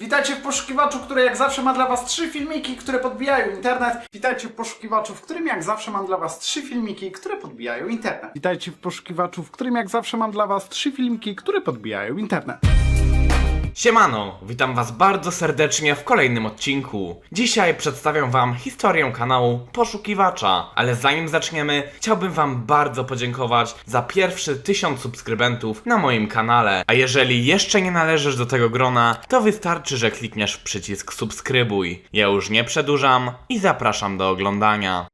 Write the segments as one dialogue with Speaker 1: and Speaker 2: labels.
Speaker 1: Witajcie w poszukiwaczu, który jak zawsze ma dla Was trzy filmiki, które podbijają internet. Witajcie w poszukiwaczu, w którym jak zawsze mam dla Was trzy filmiki, które podbijają internet. Witajcie w poszukiwaczu, w którym jak zawsze mam dla Was trzy filmiki, które podbijają internet.
Speaker 2: Siemano, witam was bardzo serdecznie w kolejnym odcinku. Dzisiaj przedstawiam wam historię kanału Poszukiwacza, ale zanim zaczniemy, chciałbym wam bardzo podziękować za pierwszy tysiąc subskrybentów na moim kanale. A jeżeli jeszcze nie należysz do tego grona, to wystarczy, że klikniesz w przycisk subskrybuj. Ja już nie przedłużam i zapraszam do oglądania.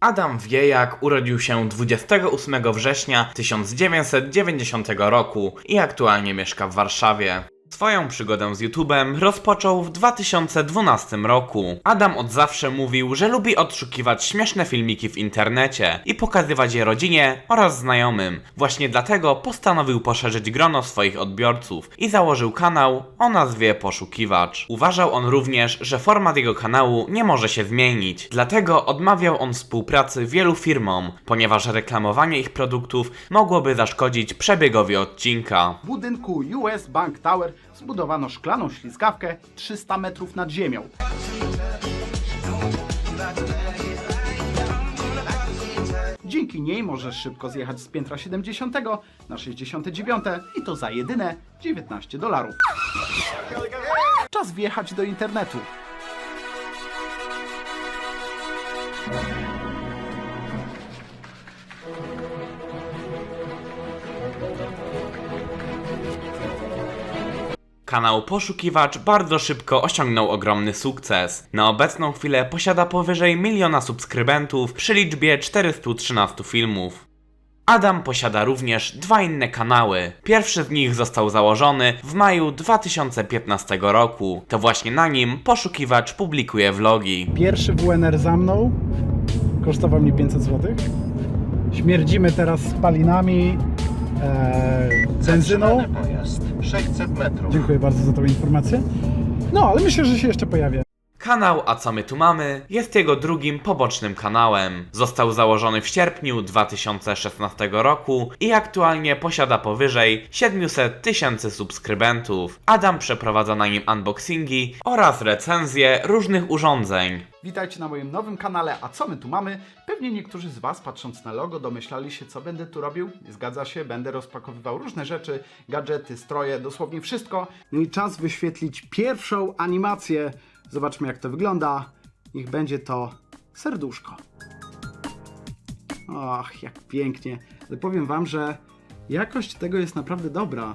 Speaker 2: Adam Wiejak urodził się 28 września 1990 roku i aktualnie mieszka w Warszawie. Swoją przygodę z YouTubem rozpoczął w 2012 roku. Adam od zawsze mówił, że lubi odszukiwać śmieszne filmiki w internecie i pokazywać je rodzinie oraz znajomym. Właśnie dlatego postanowił poszerzyć grono swoich odbiorców i założył kanał o nazwie Poszukiwacz. Uważał on również, że format jego kanału nie może się zmienić, dlatego odmawiał on współpracy wielu firmom, ponieważ reklamowanie ich produktów mogłoby zaszkodzić przebiegowi odcinka.
Speaker 1: W budynku US Bank Tower zbudowano szklaną ślizgawkę 300 metrów nad ziemią. Dzięki niej możesz szybko zjechać z piętra 70 na 69 i to za jedyne 19 dolarów. Czas wjechać do internetu.
Speaker 2: Kanał Poszukiwacz bardzo szybko osiągnął ogromny sukces. Na obecną chwilę posiada powyżej miliona subskrybentów przy liczbie 413 filmów. Adam posiada również dwa inne kanały. Pierwszy z nich został założony w maju 2015 roku. To właśnie na nim poszukiwacz publikuje vlogi.
Speaker 1: Pierwszy WNR za mną. Kosztował mnie 500 zł. Śmierdzimy teraz spalinami, e, benzyną.
Speaker 3: Pojazd 600 metrów.
Speaker 1: Dziękuję bardzo za tą informację. No, ale myślę, że się jeszcze pojawię.
Speaker 2: Kanał A co my tu mamy jest jego drugim pobocznym kanałem. Został założony w sierpniu 2016 roku i aktualnie posiada powyżej 700 tysięcy subskrybentów. Adam przeprowadza na nim unboxingi oraz recenzje różnych urządzeń.
Speaker 1: Witajcie na moim nowym kanale, a co my tu mamy? Pewnie niektórzy z Was, patrząc na logo, domyślali się, co będę tu robił. Zgadza się, będę rozpakowywał różne rzeczy, gadżety, stroje, dosłownie wszystko. No i czas wyświetlić pierwszą animację. Zobaczmy, jak to wygląda. Niech będzie to serduszko. Ach, jak pięknie. Ale powiem Wam, że jakość tego jest naprawdę dobra.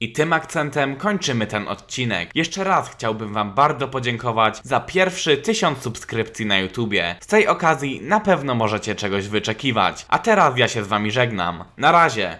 Speaker 2: I tym akcentem kończymy ten odcinek. Jeszcze raz chciałbym Wam bardzo podziękować za pierwszy 1000 subskrypcji na YouTubie. Z tej okazji na pewno możecie czegoś wyczekiwać. A teraz ja się z Wami żegnam. Na razie!